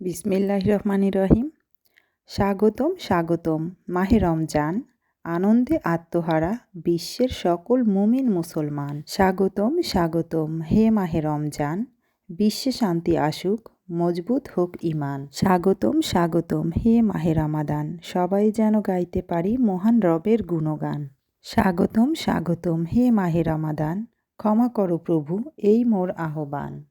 বিসমিল্লাহ রহমান রহিম। স্বাগতম স্বাগতম। মাহে রমজান, আনন্দে আত্মহারা বিশ্বের সকল মুমিন মুসলমান। স্বাগতম স্বাগতম। হে মাহে রমজান, বিশ্বে শান্তি আসুক, মজবুত হোক ইমান স্বাগতম স্বাগতম। হে মাহে রামাদান, সবাই যেন গাইতে পারি মহান রবের গুণগান। স্বাগতম স্বাগতম। হে মাহে রামাদান, ক্ষমা করো প্রভু, এই মোর আহ্বান।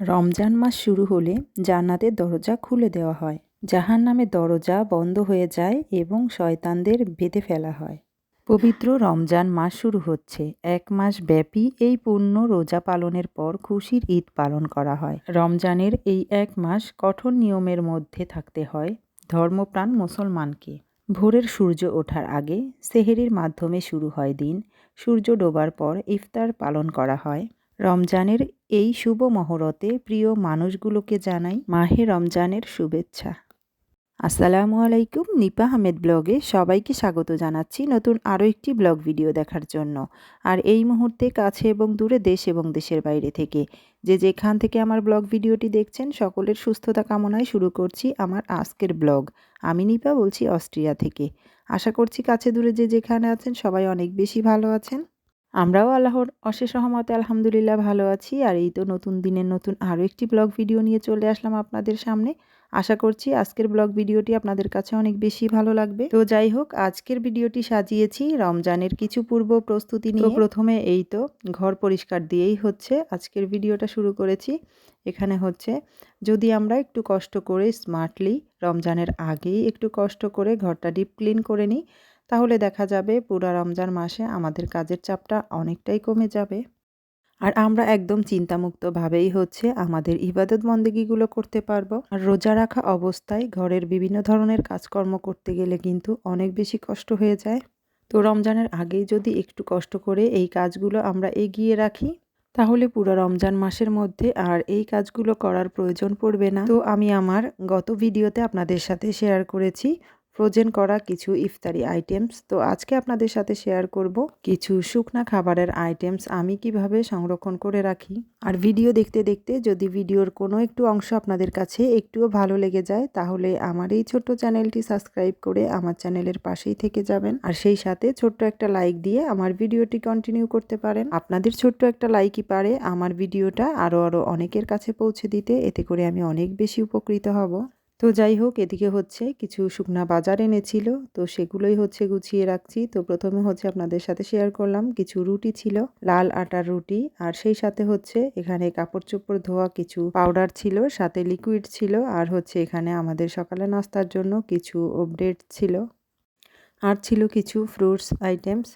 রমজান মাস শুরু হলে জান্নাতের দরজা খুলে দেওয়া হয়। জাহান নামে দরজা বন্ধ হয়ে যায় এবং শয়তানদের বেঁধে ফেলা হয়। পবিত্র রমজান মাস শুরু হচ্ছে। এক মাস ব্যাপী এই পূর্ণ রোজা পালনের পর খুশির ঈদ পালন করা হয়। রমজানের এই এক মাস কঠোর নিয়মের মধ্যে থাকতে হয় ধর্মপ্রাণ মুসলমানকে। ভোরের সূর্য ওঠার আগে সেহেরির মাধ্যমে শুরু হয় দিন। সূর্য ডোবার পর ইফতার পালন করা হয়। রমজানের এই শুভ মহরতে প্রিয় মানুষগুলোকে জানাই মাহে রমজানের শুভেচ্ছা। আসসালামু আলাইকুম, নিপা আহমেদ ব্লগে সবাইকে স্বাগত জানাচ্ছি নতুন আরও একটি ব্লগ ভিডিও দেখার জন্য। আর এই মুহূর্তে কাছে এবং দূরে দেশ এবং দেশের বাইরে থেকে যে যেখান থেকে আমার ব্লগ ভিডিওটি দেখছেন সকলের সুস্থতা কামনায় শুরু করছি আমার আজকের ব্লগ। আমি নিপা বলছি অস্ট্রিয়া থেকে। আশা করছি কাছে দূরে যে যেখানে আছেন সবাই অনেক বেশি ভালো আছেন। আমরাও আল্লাহর অশেষ রহমতে আলহামদুলিল্লাহ ভালো আছি। আর এই তো নতুন দিনের নতুন আরও একটি ব্লগ ভিডিও নিয়ে চলে আসলাম আপনাদের সামনে। আশা করছি আজকের ব্লগ ভিডিওটি আপনাদের কাছে অনেক বেশি ভালো লাগবে। তো যাই হোক, আজকের ভিডিওটি সাজিয়েছি রমজানের কিছু পূর্ব প্রস্তুতি নিয়ে। প্রথমে এই তো ঘর পরিষ্কার দিয়েই হচ্ছে আজকের ভিডিওটা শুরু করেছি। এখানে হচ্ছে, যদি আমরা একটু কষ্ট করে স্মার্টলি রমজানের আগেই একটু কষ্ট করে ঘরটা ডিপ ক্লিন করে নিই তাহলে দেখা যাবে পুরা রমজান মাসে আমাদের কাজের চাপটা অনেকটাই কমে যাবে। আর আমরা একদম চিন্তামুক্তভাবেই হচ্ছে আমাদের ইবাদত বন্দেগিগুলো করতে পারব। আর রোজা রাখা অবস্থায় ঘরের বিভিন্ন ধরনের কাজকর্ম করতে গেলে কিন্তু অনেক বেশি কষ্ট হয়ে যায়। তো রমজানের আগেই যদি একটু কষ্ট করে এই কাজগুলো আমরা এগিয়ে রাখি, তাহলে পুরো রমজান মাসের মধ্যে আর এই কাজগুলো করার প্রয়োজন পড়বে না। তো আমি আমার গত ভিডিওতে আপনাদের সাথে শেয়ার করেছি ফ্রোজেন করা কিছু ইফতারি আইটেমস তো আজকে আপনাদের সাথে শেয়ার করব কিছু শুকনা খাবারের আইটেমস আমি কীভাবে সংরক্ষণ করে রাখি। আর ভিডিও দেখতে দেখতে যদি ভিডিওর কোনো একটু অংশ আপনাদের কাছে একটুও ভালো লেগে যায়, তাহলে আমার এই ছোট্ট চ্যানেলটি সাবস্ক্রাইব করে আমার চ্যানেলের পাশেই থেকে যাবেন। আর সেই সাথে ছোট্ট একটা লাইক দিয়ে আমার ভিডিওটি কন্টিনিউ করতে পারেন। আপনাদের ছোট্ট একটা লাইকই পারে আমার ভিডিওটা আরও আরও অনেকের কাছে পৌঁছে দিতে। এতে করে আমি অনেক বেশি উপকৃত হব। তো যাই হোক, এদিকে হচ্ছে কিছু শুকনা বাজার এনেছিল, তো সেগুলোই হচ্ছে গুছিয়ে রাখছি। তো প্রথমে হচ্ছে আপনাদের সাথে শেয়ার করলাম, কিছু রুটি ছিল, লাল আটার রুটি, আর সেই সাথে হচ্ছে এখানে কাপড় চোপড় ধোয়া কিছু পাউডার ছিল, সাথে লিকুইড ছিল, আর হচ্ছে এখানে আমাদের সকালে নাস্তার জন্য কিছু ব্রেড ছিল। আর ছিল কিছু ফ্রুটস আইটেমস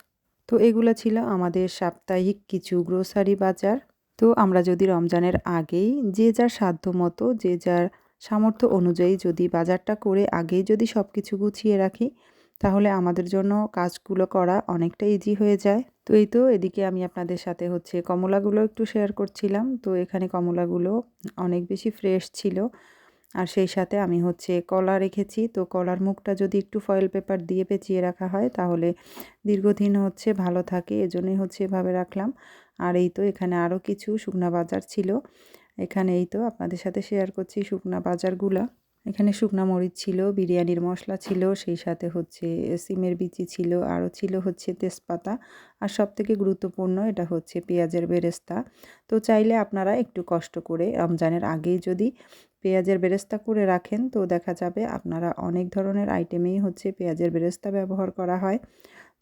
তো এগুলো ছিল আমাদের সাপ্তাহিক কিছু গ্রোসারি বাজার। তো আমরা যদি রমজানের আগেই যে যার সাধ্য মতো যে যার সামর্থ্য অনুযায়ী যদি বাজারটা করে আগেই যদি সব কিছু গুছিয়ে রাখি, তাহলে আমাদের জন্য কাজগুলো করা অনেকটা ইজি হয়ে যায়। তো এই তো, এদিকে আমি আপনাদের সাথে হচ্ছে কমলাগুলো একটু শেয়ার করছিলাম। তো এখানে কমলাগুলো অনেক বেশি ফ্রেশ ছিল। আর সেই সাথে আমি হচ্ছে কলা রেখেছি। তো কলার মুখটা যদি একটু ফয়েল পেপার দিয়ে পেঁচিয়ে রাখা হয়, তাহলে দীর্ঘদিন হচ্ছে ভালো থাকে। এজন্যই হচ্ছে এভাবে রাখলাম। আর এই তো, এখানে আরও কিছু শুকনা বাজার ছিল। এখানে এই তো আপনাদের সাথে শেয়ার করছি শুকনা বাজারগুলা। এখানে শুকনা মরিচ ছিল, বিরিয়ানির মশলা ছিল, সেই সাথে হচ্ছে সিমের বিচি ছিল, আরও ছিল হচ্ছে তেজপাতা। আর সব থেকে গুরুত্বপূর্ণ এটা হচ্ছে পেঁয়াজের বেরেস্তা। তো চাইলে আপনারা একটু কষ্ট করে রমজানের আগেই যদি পেঁয়াজের বেরেস্তা করে রাখেন, তো দেখা যাবে আপনারা অনেক ধরনের আইটেমেই হচ্ছে পেঁয়াজের বেরেস্তা ব্যবহার করা হয়।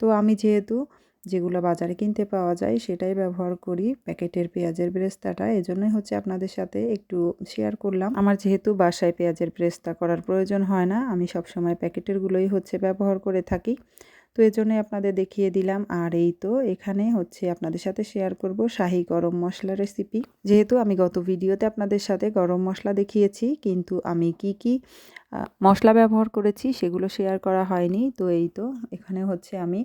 তো আমি যেহেতু যেগুলো বাজারে কিনতে পাওয়া যায় সেটাই ব্যবহার করি। প্যাকেটের পেঁয়াজের ব্রেস্তাটা, এজন্যই হচ্ছে আপনাদের সাথে একটু শেয়ার করলাম। আমার যেহেতু বাসায় পেঁয়াজের ব্রেস্তা করার প্রয়োজন হয় না, আমি সবসময় প্যাকেটেরগুলোই হচ্ছে ব্যবহার করে থাকি। তো এজন্যই আপনাদের দেখিয়ে দিলাম। আর এই তো, এখানে হচ্ছে আপনাদের সাথে শেয়ার করব শাহি গরম মশলা রেসিপি যেহেতু আমি গত ভিডিওতে আপনাদের সাথে গরম মশলা দেখিয়েছি, কিন্তু আমি কি কি মশলা ব্যবহার করেছি সেগুলো শেয়ার করা হয়নি। তো এই তো, এখানে হচ্ছে আমি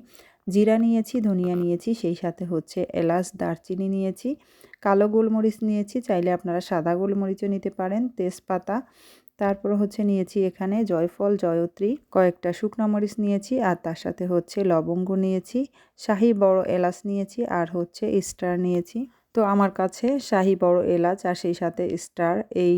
জিরা নিয়েছি, ধনিয়া নিয়েছি, সেই সাথে হচ্ছে এলাচ, দারচিনি নিয়েছি, কালো গোলমরিচ নিয়েছি, চাইলে আপনারা সাদা গোলমরিচও নিতে পারেন, তেজপাতা। তারপর হচ্ছে নিয়েছি এখানে জয়ফল, জয়ত্রী, কয়েকটা শুকনো মরিচ নিয়েছি, আর তার সাথে হচ্ছে লবঙ্গ নিয়েছি, শাহি বড় এলাচ নিয়েছি, আর হচ্ছে স্টার নিয়েছি। তো আমার কাছে শাহি বড় এলাচ, আর সেই সাথে স্টার, এই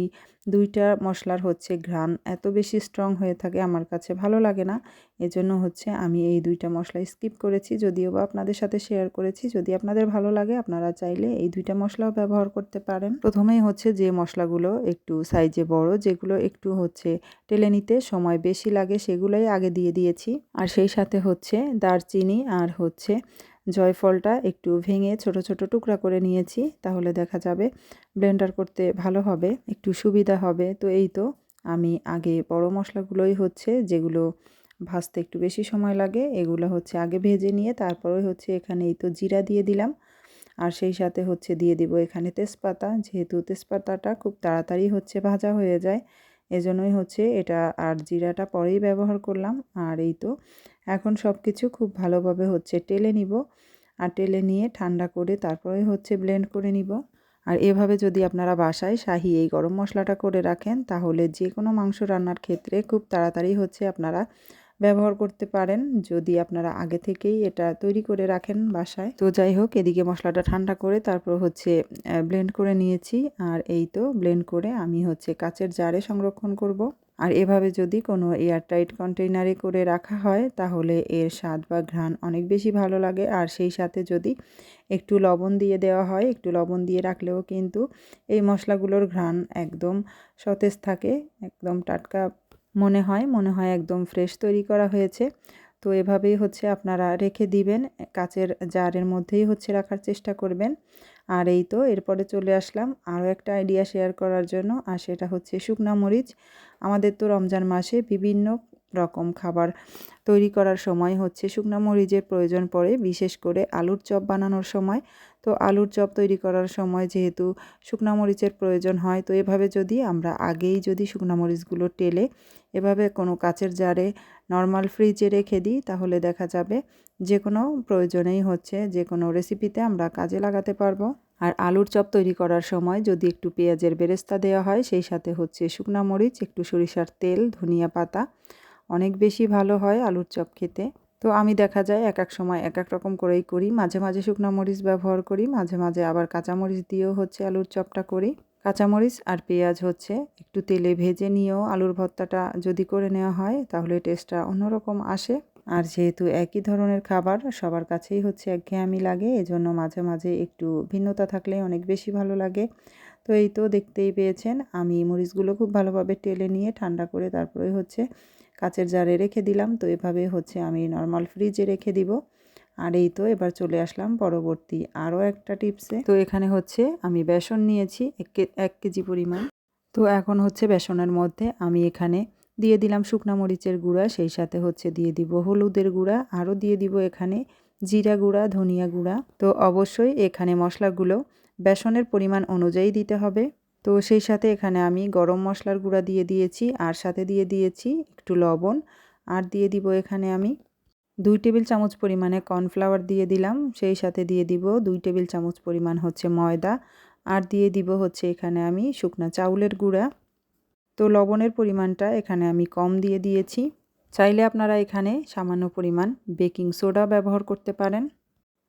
দুইটা মশলার হচ্ছে ঘ্রাণ এত বেশি স্ট্রং হয়ে থাকে আমার কাছে ভালো লাগে না। এজন্য হচ্ছে আমি এই দুইটা মশলা স্কিপ করেছি। যদিও বা আপনাদের সাথে শেয়ার করেছি, যদি আপনাদের ভালো লাগে আপনারা চাইলে এই দুইটা মশলাও ব্যবহার করতে পারেন। প্রথমেই হচ্ছে যে মশলাগুলো একটু সাইজে বড়, যেগুলো একটু হচ্ছে টেলে নিতে সময় বেশি লাগে সেগুলোই আগে দিয়ে দিয়েছি। আর সেই সাথে হচ্ছে দারচিনি আর হচ্ছে জয়ফলটা একটু ভেঙে ছোট ছোট টুকরা করে নিয়েছি, তাহলে দেখা যাবে ব্লেন্ডার করতে ভালো হবে, একটু সুবিধা হবে। তো এই তো আমি আগে বড় মশলাগুলোই হচ্ছে, যেগুলো ভাজতে একটু বেশি সময় লাগে, এগুলো হচ্ছে আগে ভেজে নিয়ে তারপরে হচ্ছে এখানে এই তো জিরা দিয়ে দিলাম। আর সেই সাথে হচ্ছে দিয়ে দিব এখানে তেজপাতা, যেহেতু তেজপাতাটা খুব তাড়াতাড়ি হচ্ছে ভাজা হয়ে যায়, এজন্যই হচ্ছে এটা আর জিরাটা পরেই ব্যবহার করলাম। আর এই তো এখন সব কিছু খুব ভালোভাবে হচ্ছে টেলে নিব। আর টেলে নিয়ে ঠান্ডা করে তারপরে হচ্ছে ব্লেন্ড করে নিব। আর এভাবে যদি আপনারা বাসায় শাহি এই গরম মশলাটা করে রাখেন, তাহলে যে কোনো মাংস রান্নার ক্ষেত্রে খুব তাড়াতাড়ি হচ্ছে আপনারা ব্যবহার করতে পারেন। যদি আপনারা আগে থেকেই এটা তৈরি করে রাখেন বাসায়। তো যাই হোক, এদিকে মশলাটা ঠান্ডা করে তারপর হচ্ছে ব্লেন্ড করে নিয়েছি। আর এই তো ব্লেন্ড করে আমি হচ্ছে কাচের জারে সংরক্ষণ করব। আর এভাবে যদি কোনো এয়ারটাইট কন্টেইনারে করে রাখা হয়, তাহলে এর স্বাদ বা ঘ্রাণ অনেক বেশি ভালো লাগে। আর সেই সাথে যদি একটু লবণ দিয়ে দেওয়া হয়, একটু লবণ দিয়ে রাখলেও কিন্তু এই মশলাগুলোর ঘ্রাণ একদম সতেজ থাকে, একদম টাটকা মনে হয় মনে হয় একদম ফ্রেশ তৈরি করা হয়েছে। তো এভাবেই হচ্ছে আপনারা রেখে দিবেন, কাচের জারের মধ্যেই হচ্ছে রাখার চেষ্টা করবেন। আর এই তো এরপরে চলে আসলাম আরও একটা আইডিয়া শেয়ার করার জন্য, আর সেটা হচ্ছে শুকনা মরিচ। আমাদের তো রমজান মাসে বিভিন্ন রকম খাবার তৈরি করার সময় হচ্ছে শুকনা মরিচের প্রয়োজন পড়ে, বিশেষ করে আলুর চপ বানানোর সময়। তো আলুর চপ তৈরি করার সময় যেহেতু শুকনা মরিচের প্রয়োজন হয়, তো এভাবে যদি আমরা আগেই যদি শুকনা মরিচগুলো টেলে, এভাবে কোনো কাচের জারে নর্মাল ফ্রিজে রেখে দিই, তাহলে দেখা যাবে যে কোনো প্রয়োজনেই হচ্ছে যে কোনো রেসিপিতে আমরা কাজে লাগাতে পারব। আর আলুর চপ তৈরি করার সময় যদি একটু পেঁয়াজের বেরেস্তা দেওয়া হয়, সেই সাথে হচ্ছে শুকনা মরিচ, একটু সরিষার তেল, ধনিয়া পাতা, অনেক বেশি ভালো হয় আলুর চপ খেতে। তো আমি দেখা যায় এক এক সময় এক এক রকম করেই করি, মাঝে মাঝে শুকনা মরিচ ব্যবহার করি, মাঝে মাঝে আবার কাঁচামরিচ দিয়েও হচ্ছে আলুর চপটা করি। কাঁচামরিচ আর পেঁয়াজ হচ্ছে। একটু তেলে ভেজে নিয়েও আলুর ভর্তাটা যদি করে নেওয়া হয়, তাহলে টেস্টটা অন্যরকম আসে। আর যেহেতু একই ধরনের খাবার, সবার কাছেই হচ্ছে একঘেয়ামি লাগে, এজন্য মাঝে মাঝে একটু ভিন্নতা থাকলে অনেক বেশি ভালো লাগে। তো এই তো দেখতেই পেয়েছেন, আমি মরিচগুলো খুব ভালোভাবে টেলে নিয়ে ঠান্ডা করে তারপরে হচ্ছে কাচের জারে রেখে দিলাম। তো এভাবে হচ্ছে আমি নর্মাল ফ্রিজে রেখে দিব। আর এই তো এবার চলে আসলাম পরবর্তী আরও একটা টিপসে। তো এখানে হচ্ছে আমি বেসন নিয়েছি এক কেজি পরিমাণ। তো এখন হচ্ছে বেসনের মধ্যে আমি এখানে দিয়ে দিলাম শুকনা মরিচের গুঁড়া, সেই সাথে হচ্ছে দিয়ে দিব হলুদের গুঁড়া, আরও দিয়ে দিব এখানে জিরা গুঁড়া, ধনিয়া গুঁড়া। তো অবশ্যই এখানে মশলাগুলো বেসনের পরিমাণ অনুযায়ী দিতে হবে। তো সেই সাথে এখানে আমি গরম মশলার গুঁড়া দিয়ে দিয়েছি, আর সাথে দিয়ে দিয়েছি একটু লবণ। আর দিয়ে দিব এখানে আমি দুই টেবিল চামচ পরিমাণে কর্নফ্লাওয়ার দিয়ে দিলাম, সেই সাথে দিয়ে দিব দুই টেবিল চামচ পরিমাণ হচ্ছে ময়দা, আর দিয়ে দিব হচ্ছে এখানে আমি শুকনা চাউলের গুঁড়া। তো লবণের পরিমাণটা এখানে আমি কম দিয়ে দিয়েছি। চাইলে আপনারা এখানে সামান্য পরিমাণ বেকিং সোডা ব্যবহার করতে পারেন।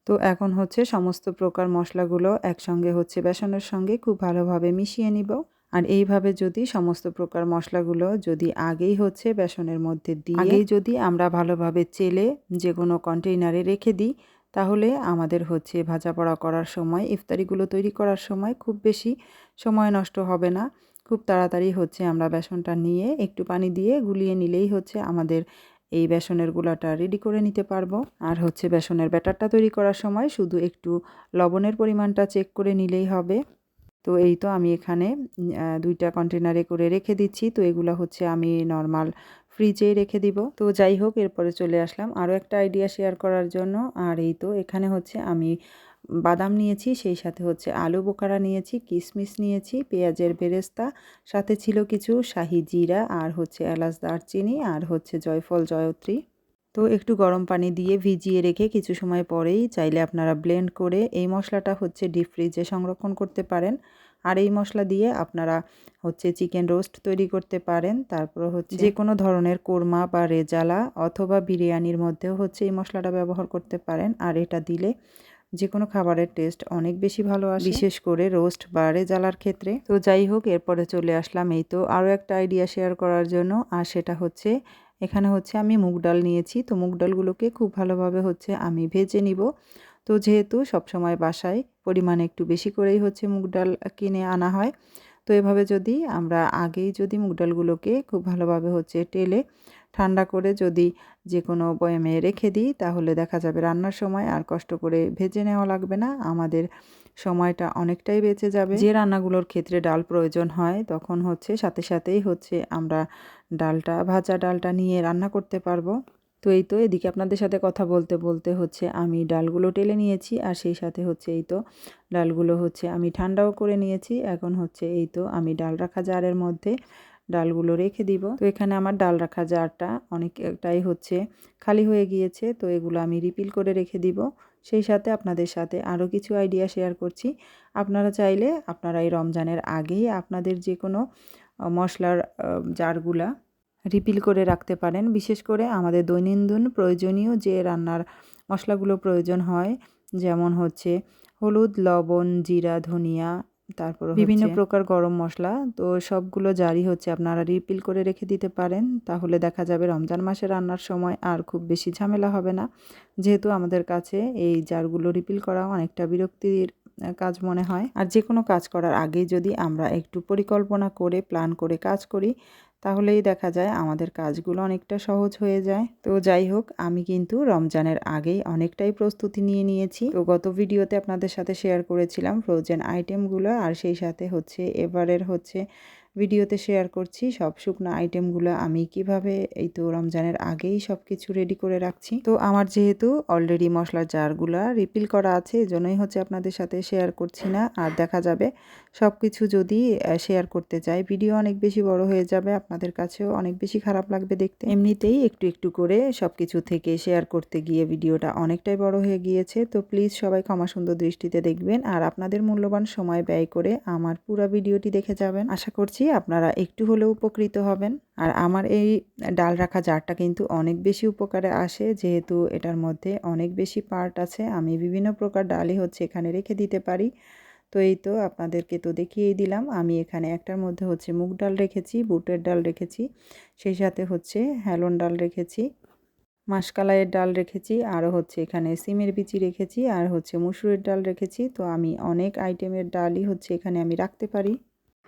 তো এখন হচ্ছে সমস্ত প্রকার মশলাগুলো একসঙ্গে হচ্ছে বেসনের সঙ্গে খুব ভালোভাবে মিশিয়ে নিব। আর এইভাবে যদি সমস্ত প্রকার মশলাগুলো যদি আগেই হচ্ছে বেসনের মধ্যে দিয়ে আগেই যদি আমরা ভালোভাবে চেলে যে কোনো কন্টেইনারে রেখে দিই তাহলে আমাদের হচ্ছে ভাজা পড়া করার সময় ইফতারিগুলো তৈরি করার সময় খুব বেশি সময় নষ্ট হবে না। খুব তাড়াতাড়ি হচ্ছে আমরা বেসনটা নিয়ে একটু পানি দিয়ে গুলিয়ে নিলেই হচ্ছে আমাদের এই বেসনের গুলাটা রেডি করে নিতে পারব। আর হচ্ছে বেসনের ব্যাটারটা তৈরি করার সময় শুধু একটু লবণের পরিমাণটা চেক করে নিলেই হবে। তো এই তো আমি এখানে দুইটা কন্টেনারে করে রেখে দিচ্ছি। তো এগুলো হচ্ছে আমি নর্মাল ফ্রিজে রেখে দিব। তো যাই হোক, এরপরে চলে আসলাম। আরও একটা আইডিয়া শেয়ার করার জন্য। আর এই তো এখানে হচ্ছে আমি বাদাম নিয়েছি, সেই সাথে হচ্ছে আলু বোকারা নিয়েছি কিশমিশ নিয়েছি, পেঁয়াজের বেরেস্তা, সাথে ছিল কিছু শাহি জিরা, আর হচ্ছে এলাচ দারচিনি, আর হচ্ছে জয়ফল, জয়ত্রী। তো একটু গরম পানি দিয়ে ভিজিয়ে রেখে কিছু সময় পরেই চাইলে আপনারা ব্লেন্ড করে এই মশলাটা হচ্ছে ডিপ ফ্রিজে সংরক্ষণ করতে পারেন। আর এই মশলা দিয়ে আপনারা হচ্ছে চিকেন রোস্ট তৈরি করতে পারেন। তারপর হচ্ছে যে কোনো ধরনের কোরমা বা রেজালা অথবা বিরিয়ানির মধ্যেও হচ্ছে এই মশলাটা ব্যবহার করতে পারেন। আর এটা দিলে যে কোনো খাবারের টেস্ট অনেক বেশি ভালো আসে। বিশেষ করে রোস্ট বা রেজালার ক্ষেত্রে। তো যাই হোক এরপরে চলে আসলাম এই তো আরও একটা আইডিয়া শেয়ার করার জন্য। আর সেটা হচ্ছে এখানে হচ্ছে আমি মুগ ডাল নিয়েছি। তো মুগ ডালগুলোকে খুব ভালোভাবে হচ্ছে আমি ভেজে নিব। তো যেহেতু সবসময় বাসায় পরিমাণে একটু বেশি করেই হচ্ছে মুগ ডাল কিনে আনা হয়, তো এভাবে যদি আমরা আগেই যদি মুগ ডালগুলোকে খুব ভালোভাবে হচ্ছে টেলে ঠান্ডা করে যদি যে কোনো বয়ামে রেখে দিই, তাহলে দেখা যাবে রান্নার সময় আর কষ্ট করে ভেজে নেওয়া লাগবে না। আমাদের সময়টা অনেকটাই বেঁচে যাবে। যে রান্নাগুলোর ক্ষেত্রে ডাল প্রয়োজন হয়, তখন হচ্ছে সাথে সাথেই হচ্ছে আমরা ডালটা, ভাজা ডালটা নিয়ে রান্না করতে পারব। তো এই তো, এদিকে আপনাদের সাথে কথা বলতে বলতে হচ্ছে আমি ডালগুলো টেলে নিয়েছি আর সেই সাথে হচ্ছে এই তো ডালগুলো হচ্ছে আমি ঠান্ডাও করে নিয়েছি। এখন হচ্ছে এই তো আমি ডাল রাখা জারের মধ্যে ডালগুলো রেখে দিব। তো এখানে আমার ডাল রাখা জারটা অনেকটাই হচ্ছে খালি হয়ে গিয়েছে, তো এগুলো আমি রিপিল করে রেখে দিব। সেই সাথে আপনাদের সাথে আরও কিছু আইডিয়া শেয়ার করছি। আপনারা চাইলে আপনারা এই রমজানের আগেই আপনাদের যে কোনো মশলার জারগুলা রিপিল করে রাখতে পারেন। বিশেষ করে আমাদের দৈনন্দিন প্রয়োজনীয় যে রান্নার মশলাগুলো প্রয়োজন হয়, যেমন হচ্ছে হলুদ, লবণ, জিরা, ধনিয়া তারপর বিভিন্ন প্রকার গরম মশলা তো সবগুলো জারি হচ্ছে আপনারা রিপিল করে রেখে দিতে পারেন। তাহলে দেখা যাবে রমজান মাসে রান্নার সময় আর খুব বেশি ঝামেলা হবে না। যেহেতু আমাদের কাছে এই জারগুলো রিপিল করা অনেকটা বিরক্তির কাজ মনে হয়। আর যে কোনো কাজ করার আগে যদি আমরা একটু পরিকল্পনা করে প্ল্যান করে কাজ করি তাহলেই দেখা যায় আমাদের কাজগুলো অনেকটা সহজ হয়ে যায়। তো যাই হোক, আমি কিন্তু রমজানের আগেই অনেকটাই প্রস্তুতি নিয়ে নিয়েছি। তো গত ভিডিওতে আপনাদের সাথে শেয়ার করেছিলাম ফ্রোজেন আইটেমগুলো আর সেই সাথে হচ্ছে, এবারের হচ্ছে ভিডিওতে শেয়ার করছি। সব শুকনো আইটেমগুলো আমি কীভাবে এই তো রমজানের আগেই সব কিছু রেডি করে রাখছি। তো আমার যেহেতু অলরেডি মশলার জারগুলা রিপিল করা আছে, এজন্যই হচ্ছে আপনাদের সাথে শেয়ার করছি না। আর দেখা যাবে সব কিছু যদি শেয়ার করতে চাই ভিডিও অনেক বেশি বড় হয়ে যাবে, আপনাদের কাছেও অনেক বেশি খারাপ লাগবে দেখতে। এমনিতেই একটু একটু করে সব কিছু থেকে শেয়ার করতে গিয়ে ভিডিওটা অনেকটাই বড় হয়ে গিয়েছে। তো প্লিজ সবাই ক্ষমা সুন্দর দৃষ্টিতে দেখবেন। আর আপনাদের মূল্যবান সময় ব্যয় করে আমার পুরো ভিডিওটি দেখে যাবেন। আশা করছি করছি, আপনারা একটু হলেও উপকৃত হবেন। আর আমার এই ডাল রাখা জারটা কিন্তু অনেক বেশি উপকারে আসে, যেহেতু এটার মধ্যে অনেক বেশি পার্ট আছে। আমি বিভিন্ন প্রকার ডালই হচ্ছে এখানে রেখে দিতে পারি। তো এই তো আপনাদেরকে তো দেখিয়েই দিলাম। আমি এখানে একটার মধ্যে হচ্ছে মুগ ডাল রেখেছি, বুটের ডাল রেখেছি, সেই সাথে হচ্ছে হ্যালন ডাল রেখেছি, মাসকালাইয়ের ডাল রেখেছি, আরও হচ্ছে এখানে সিমের বিচি রেখেছি, আর হচ্ছে মুসুরের ডাল রেখেছি। তো আমি অনেক আইটেমের ডালই হচ্ছে এখানে আমি রাখতে পারি।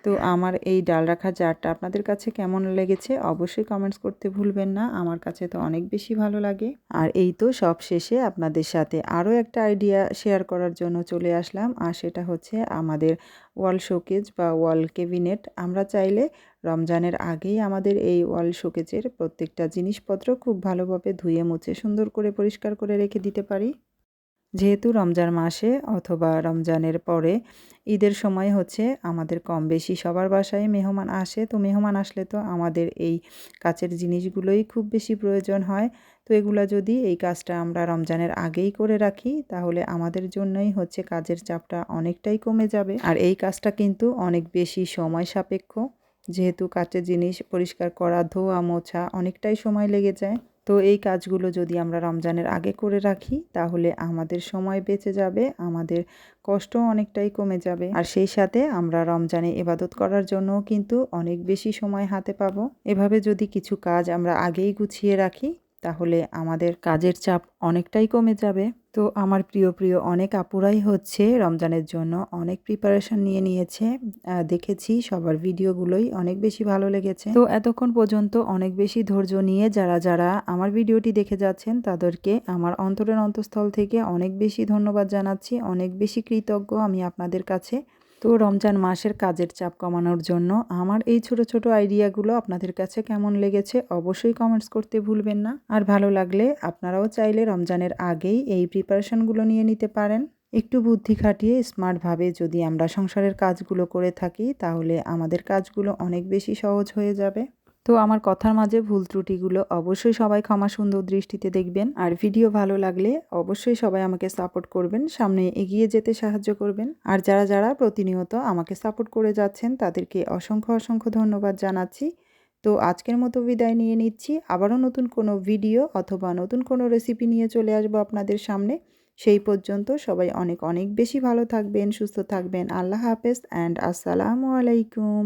তো আমার এই ডাল রাখা জারটা আপনাদের কাছে কেমন লেগেছে অবশ্যই কমেন্টস করতে ভুলবেন না। আমার কাছে তো অনেক বেশি ভালো লাগে। আর এই তো সব শেষে আপনাদের সাথে আরও একটা আইডিয়া শেয়ার করার জন্য চলে আসলাম। আর সেটা হচ্ছে আমাদের ওয়াল শোকেজ বা ওয়াল কেবিনেট আমরা চাইলে রমজানের আগেই আমাদের এই ওয়াল শোকেজের প্রত্যেকটা জিনিসপত্র খুব ভালোভাবে ধুয়ে মুছে সুন্দর করে পরিষ্কার করে রেখে দিতে পারি। যেহেতু রমজান মাসে অথবা রমজানের পরে ঈদের সময় হচ্ছে আমাদের কম বেশি সবার বাসায় মেহমান আসে। তো মেহমান আসলে তো আমাদের এই কাচের জিনিসগুলোই খুব বেশি প্রয়োজন হয়। তো এগুলা যদি এই কাজটা আমরা রমজানের আগেই করে রাখি, তাহলে আমাদের জন্যই হচ্ছে কাজের চাপটা অনেকটাই কমে যাবে। আর এই কাজটা কিন্তু অনেক বেশি সময় সাপেক্ষ। যেহেতু কাচের জিনিস পরিষ্কার করা, ধোয়া, মোছা অনেকটাই সময় লেগে যায়। তো এই কাজগুলো যদি আমরা রমজানের আগে করে রাখি, তাহলে আমাদের সময় বেঁচে যাবে, আমাদের কষ্ট অনেকটাই কমে যাবে। আর সেই সাথে আমরা রমজানে এবাদত করার জন্য কিন্তু অনেক বেশি সময় হাতে পাবো। এভাবে যদি কিছু কাজ আমরা আগেই গুছিয়ে রাখি তাহলে আমাদের কাজের চাপ অনেকটাই কমে যাবে। তো আমার প্রিয় প্রিয় অনেক আপুরাই হচ্ছে রমজানের জন্য অনেক প্রিপারেশন নিয়ে নিয়েছে। দেখেছি সবার ভিডিওগুলোই অনেক বেশি ভালো লেগেছে। তো এতক্ষণ পর্যন্ত অনেক বেশি ধৈর্য নিয়ে যারা যারা আমার ভিডিওটি দেখে যাচ্ছেন, তাদেরকে আমার অন্তরের অন্তঃস্থল থেকে অনেক বেশি ধন্যবাদ জানাচ্ছি। অনেক বেশি কৃতজ্ঞ আমি আপনাদের কাছে। তো রমজান মাসের কাজের চাপ কমানোর জন্য আমার এই ছোট ছোট আইডিয়াগুলো আপনাদের কাছে কেমন লেগেছে অবশ্যই কমেন্টস করতে ভুলবেন না। আর ভালো লাগলে আপনারাও চাইলে রমজানের আগেই এই প্রিপারেশনগুলো নিয়ে নিতে পারেন। একটু বুদ্ধি খাটিয়ে স্মার্টভাবে যদি আমরা সংসারের কাজগুলো করে থাকি তাহলে আমাদের কাজগুলো অনেক বেশি সহজ হয়ে যাবে। তো আমার কথার মাঝে ভুল ত্রুটিগুলো অবশ্যই সবাই ক্ষমা সুন্দর দৃষ্টিতে দেখবেন। আর ভিডিও ভালো লাগলে অবশ্যই সবাই আমাকে সাপোর্ট করবেন, সামনে এগিয়ে যেতে সাহায্য করবেন। আর যারা যারা প্রতিনিয়ত আমাকে সাপোর্ট করে যাচ্ছেন, তাদেরকে অসংখ্য অসংখ্য ধন্যবাদ জানাচ্ছি। তো আজকের মতো বিদায় নিয়ে নিচ্ছি। আবারও নতুন কোনো ভিডিও অথবা নতুন কোনো রেসিপি নিয়ে চলে আসব আপনাদের সামনে। সেই পর্যন্ত সবাই অনেক অনেক বেশি ভালো থাকবেন, সুস্থ থাকবেন। আল্লাহ হাফেজ অ্যান্ড আসসালামু আলাইকুম।